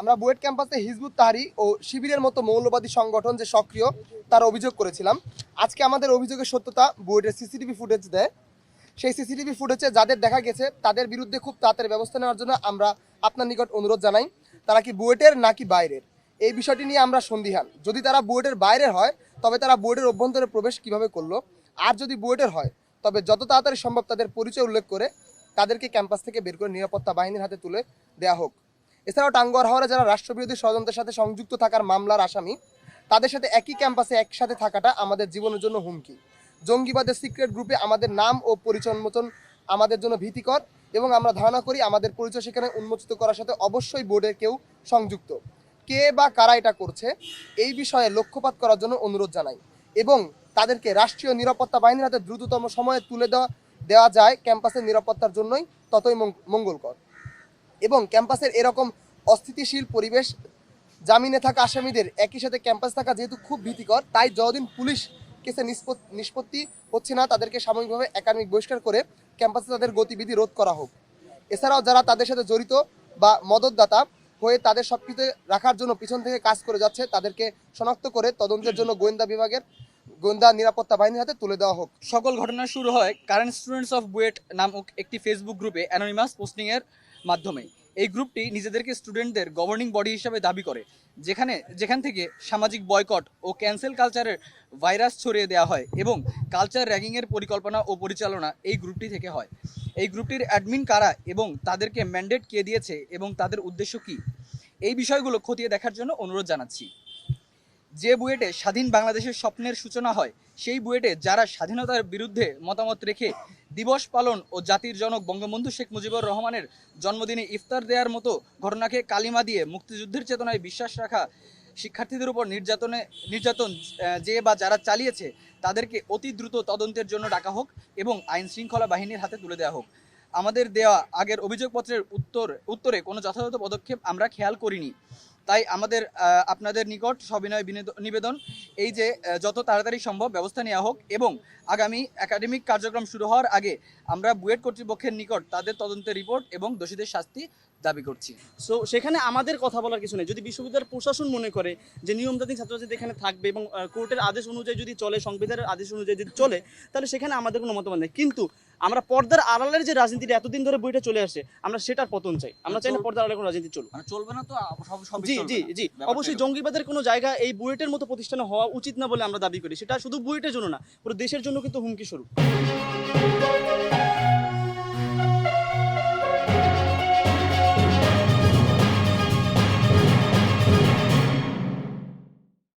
আমরা বুয়েট ক্যাম্পাসে হিজবুত তাহারি ও শিবিরের মতো মৌলবাদী সংগঠন যে সক্রিয়, তার অভিযোগ করেছিলাম। আজকে আমাদের অভিযোগের সত্যতা বুয়েটের সিসিটিভি ফুটেজ দেয়। সেই সিসিটিভি ফুটেজে যাদের দেখা গেছে, তাদের বিরুদ্ধে খুব তাড়াতাড়ি ব্যবস্থা নেওয়ার জন্য আমরা আপনার নিকট অনুরোধ জানাই, তারা কি বুয়েটের নাকি বাইরের? এই বিষয়টি নিয়ে আমরা সন্দিহান। যদি তারা বুয়েটের বাইরের হয়, তবে তারা বুয়েটের অভ্যন্তরে প্রবেশ কীভাবে করল? আর যদি বুয়েটের হয়, তবে যত তাড়াতাড়ি সম্ভব তাদের পরিচয় উল্লেখ করে তাদেরকে ক্যাম্পাস থেকে বের করে নিরাপত্তা বাহিনীর হাতে তুলে দেওয়া হোক। এছাড়াও টাঙ্গুয়ার হাওড়ে যারা রাষ্ট্রবিরোধী ষড়যন্ত্রের সাথে সংযুক্ত থাকার মামলার আসামি, তাদের সাথে একই ক্যাম্পাসে একসাথে থাকাটা আমাদের জীবনের জন্য হুমকি। জঙ্গিবাদের সিক্রেট গ্রুপে আমাদের নাম ও পরিচয় উন্মোচন আমাদের জন্য ভীতিকর এবং আমরা ধারণা করি আমাদের পরিচয় সেখানে উন্মোচিত করার সাথে অবশ্যই বোর্ডের কেউ সংযুক্ত। কে বা কারা এটা করছে, এই বিষয়ে লক্ষ্যপাত করার জন্য অনুরোধ জানাই এবং তাদেরকে রাষ্ট্রীয় নিরাপত্তা বাহিনীর হাতে দ্রুততম সময়ে তুলে দেওয়া দেওয়া যায় ক্যাম্পাসের নিরাপত্তার জন্যই ততই মঙ্গলকর। এবং ক্যাম্পাসের এরকম অস্থিতিশীল পরিবেশ, জামিনে থাকা আসামিদের একই সাথে ক্যাম্পাস থাকা যেহেতু খুব ভীতিকর, তাই যতদিন পুলিশ কেসে নিষ্পত্তি হচ্ছে না, তাদেরকে সাময়িকভাবে একাডেমিক বহিষ্কার করে ক্যাম্পাসে তাদের গতিবিধি রোধ করা হোক। এছাড়াও যারা তাদের সাথে জড়িত বা মদতদাতা হয়ে তাদের সব কিছু রাখার জন্য পিছন থেকে কাজ করে যাচ্ছে, তাদেরকে শনাক্ত করে তদন্তের জন্য গোয়েন্দা বিভাগের গোয়েন্দা নিরাপত্তা বাহিনীর হাতে তুলে দেওয়া হোক। সকল ঘটনা শুরু হয় কারেন্ট স্টুডেন্টস অফ বুয়েট নামক একটি ফেসবুক গ্রুপে অ্যানোনিমাস পোস্টিংয়ের মাধ্যমে। এই গ্রুপটি নিজেদেরকে স্টুডেন্টদের গভর্নিং বডি হিসাবে দাবি করে, যেখানে, যেখান থেকে সামাজিক বয়কট ও ক্যান্সেল কালচারের ভাইরাস ছড়িয়ে দেওয়া হয় এবং কালচার র্যাগিংয়ের পরিকল্পনা ও পরিচালনা এই গ্রুপটি থেকে হয়। এই গ্রুপটির অ্যাডমিন কারা এবং তাদেরকে ম্যান্ডেট কে দিয়েছে এবং তাদের উদ্দেশ্য কী? এই বিষয়গুলো খতিয়ে দেখার জন্য অনুরোধ জানাচ্ছি। যে বুয়েটে স্বাধীন বাংলাদেশের স্বপ্নের সূচনা হয়, সেই বুয়েটে যারা স্বাধীনতার বিরুদ্ধে মতামত রেখে দিবস পালন ও জাতির জনক বঙ্গবন্ধু শেখ মুজিবুর রহমানের জন্মদিনে ইফতার দেওয়ার মতো ঘটনাকে কালিমা দিয়ে মুক্তিযুদ্ধের চেতনায় বিশ্বাস রাখা শিক্ষার্থীদের উপর নির্যাতনে, নির্যাতন যে বা যারা চালিয়েছে, তাদেরকে অতি দ্রুত তদন্তের জন্য ডাকা হোক এবং আইন শৃঙ্খলা বাহিনীর হাতে তুলে দেওয়া হোক। আমাদের দেওয়া আগের অভিযোগপত্রের উত্তর, উত্তরে কোনো যথাযথ পদক্ষেপ আমরা খেয়াল করিনি। তাই আমাদের আপনাদের নিকট সবিনয় নিবেদন। এই যে যত তাড়াতাড়ি সম্ভব ব্যবস্থা নেওয়া হোক এবং আগামী একাডেমিক কার্যক্রম শুরু হওয়ার আগে আমরা বুয়েট কর্তৃপক্ষের নিকট তাদের তদন্তের রিপোর্ট এবং দোষীদের শাস্তি দাবি করছি। সো সেখানে আমাদের কথা বলার কিছু নেই। যদি বিশ্ববিদ্যালয়ের প্রশাসন মনে করে যে নিয়মতান্ত্রিক ছাত্রছাত্রী এখানে থাকবে এবং কোর্টের আদেশ অনুযায়ী যদি চলে সংবিধানের আদেশ অনুযায়ী যদি চলে তাহলে সেখানে আমাদের কোনো মতামত নেই। কিন্তু আমরা পর্দার আড়ালের যে রাজনীতিটা এতদিন ধরে বইটা চলে আসে আমরা সেটার পতন চাই। আমরা চাই না পর্দার আড়ালে কোনো রাজনীতি চলুক। মানে চলবে না তো জি জি জি। অবশ্যই জঙ্গিবাদের কোনো জায়গা এই বুয়েটের মতো প্রতিষ্ঠানে হওয়া উচিত না বলে আমরা দাবি করি। সেটা শুধু বুয়েটের জন্য না পুরো দেশের জন্য কিন্তু হুমকি স্বরূপ।